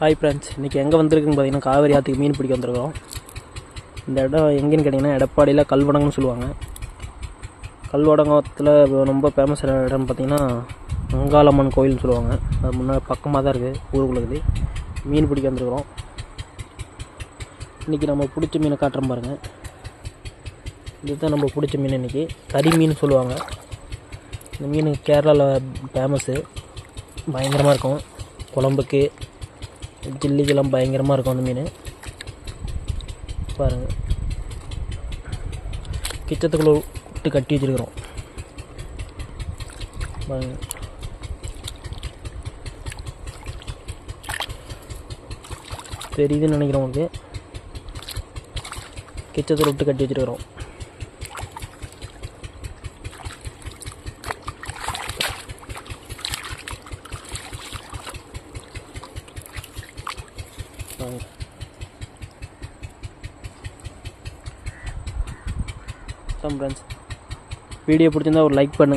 Hi friends இன்றைக்கி எங்கே வந்திருக்குன்னு பார்த்தீங்கன்னா காவேரி ஆற்றுக்கு மீன் பிடிக்க வந்திருக்கிறோம். இந்த இடம் எங்கேன்னு கேட்டிங்கன்னா எடப்பாடியில் கல்வடங்கன்னு சொல்லுவாங்க. கல்வடங்கத்தில் ரொம்ப ஃபேமஸ் இடம் பார்த்தீங்கன்னா அங்காளம்மன் கோயில்னு சொல்லுவாங்க. அது முன்னாடி பக்கமாக தான் இருக்குது ஊருக்குள்ள இருக்குது. மீன் பிடிக்க வந்திருக்கிறோம். இன்றைக்கி நம்ம பிடிச்ச மீனை காட்டுறோம் பாருங்கள் இதுதான் நம்ம பிடிச்ச மீன் இன்றைக்கி கறி மீன் சொல்லுவாங்க. இந்த மீன் கேரளாவில் ஃபேமஸ்ஸு பயங்கரமாக இருக்கும். குழம்புக்கு ஜில்லிக்கெல்லாம் பயங்கரமாக இருக்கும் அந்த மீன். பாருங்கள் கிச்சத்துக்குள்ளே விட்டு கட்டி வச்சுருக்குறோம். பாருங்க. தெரியுதுன்னு நினைக்கிறேன் உங்களுக்கு. கிச்சத்தில் விட்டு கட்டி வச்சுருக்குறோம். பாருங்க ஃப்ரெண்ட்ஸ் வீடியோ பிடிச்சிருந்தா ஒரு லைக் பண்ணுங்கள்